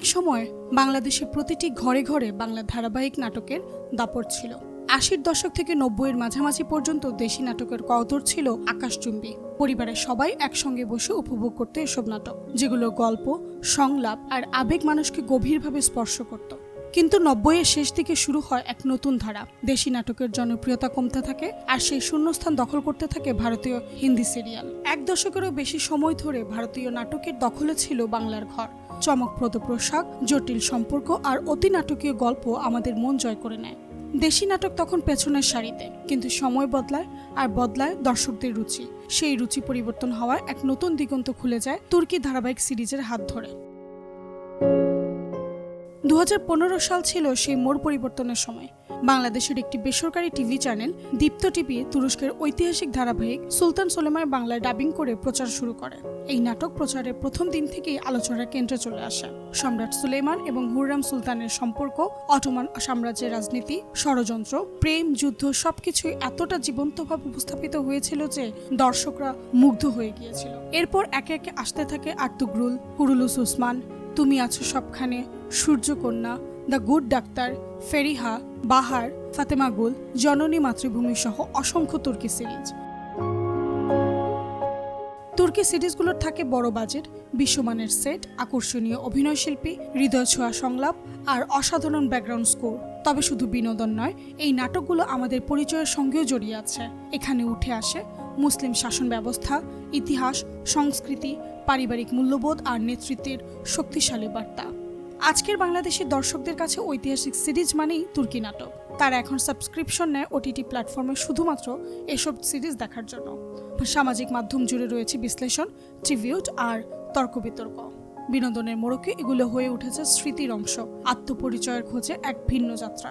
একসময় বাংলাদেশের প্রতিটি ঘরে ঘরে বাংলা ধারাবাহিক নাটকের দাপট ছিল। আশির দশক থেকে নব্বইয়ের মাঝামাঝি পর্যন্ত দেশি নাটকের কদর ছিল আকাশচুম্বী পরিবারের সবাই একসঙ্গে বসে উপভোগ করতে এসব নাটক, যেগুলো গল্প, সংলাপ আর আবেগ মানুষকে গভীরভাবে স্পর্শ করত। কিন্তু নব্বইয়ের শেষ দিকে শুরু হয় এক নতুন ধারা। দেশি নাটকের জনপ্রিয়তা কমতে থাকে আর সেই শূন্যস্থান দখল করতে থাকে ভারতীয় হিন্দি সিরিয়াল। এক দশকেরও বেশি সময় ধরে ভারতীয় নাটকের দখলে ছিল বাংলার ঘর। চমকপ্রদ পোশাক, জটিল সম্পর্ক আর অতি নাটকীয় গল্প আমাদের মন জয় করে নেয়। দেশি নাটক তখন পেছনের সারিতে, কিন্তু সময় বদলায় আর বদলায় দর্শকদের রুচি। সেই রুচি পরিবর্তন হওয়ায় এক নতুন দিগন্ত খুলে যায় তুর্কি ধারাবাহিক সিরিজের হাত ধরে। দু হাজার পনেরো সাল ছিল সেই মোড় পরিবর্তনের সময়। বাংলাদেশের একটি বেসরকারি টিভি চ্যানেল দীপ্ত টিভি তুরস্কের ঐতিহাসিক ধারাবাহিক সুলতান সোলেমার বাংলায় ডাবিং করে প্রচার শুরু করে। এই নাটক প্রচারের প্রথম দিন থেকেই আলোচনার কেন্দ্রে চলে আসে। সম্রাট সুলেমান এবং হুররাম সুলতানের সম্পর্ক, অটোমান সাম্রাজ্যের রাজনীতি, ষড়যন্ত্র, প্রেম, যুদ্ধ সবকিছুই এতটা জীবন্তভাবে উপস্থাপিত হয়েছিল যে দর্শকরা মুগ্ধ হয়ে গিয়েছিল। এরপর একে একে আসতে থাকে আর্তুগ্রুল, হুরুলুস উসমান তুমি আছো সবখানে, Suryakanya the good doctor Feriha Bahar, Fatema Gul, জননী মাতৃভূমি সহ অসংখ্য তুর্কি সিরিজ। তুর্কি সিরিজগুলোর থাকে বড় বাজেট, বিশ্বমানের সেট, আকর্ষণীয় অভিনয়শিল্পী হৃদয় ছোঁয়া সংলাপ আর অসাধারণ ব্যাকগ্রাউন্ড স্কোর। তবে শুধু বিনোদন নয়, এই নাটকগুলো আমাদের পরিচয়ের সঙ্গেও জড়িয়ে আছে। এখানে উঠে আসে মুসলিম শাসন ব্যবস্থা, ইতিহাস, সংস্কৃতি, পারিবারিক মূল্যবোধ আর নেতৃত্বের শক্তিশালী বার্তা। আজকের বাংলাদেশের দর্শকদের কাছে ঐতিহাসিক সিরিজ মানেই তুর্কি নাটক। তারা এখন সাবস্ক্রিপশন নেয় ওটিটি প্ল্যাটফর্মে শুধুমাত্র এসব সিরিজ দেখার জন্য। সামাজিক মাধ্যম জুড়ে রয়েছে বিশ্লেষণ, ট্রিবিউট আর তর্ক বিতর্ক বিনোদনের মোড়কে এগুলো হয়ে উঠেছে স্মৃতির অংশ, আত্মপরিচয়ের খোঁজে এক ভিন্ন যাত্রা।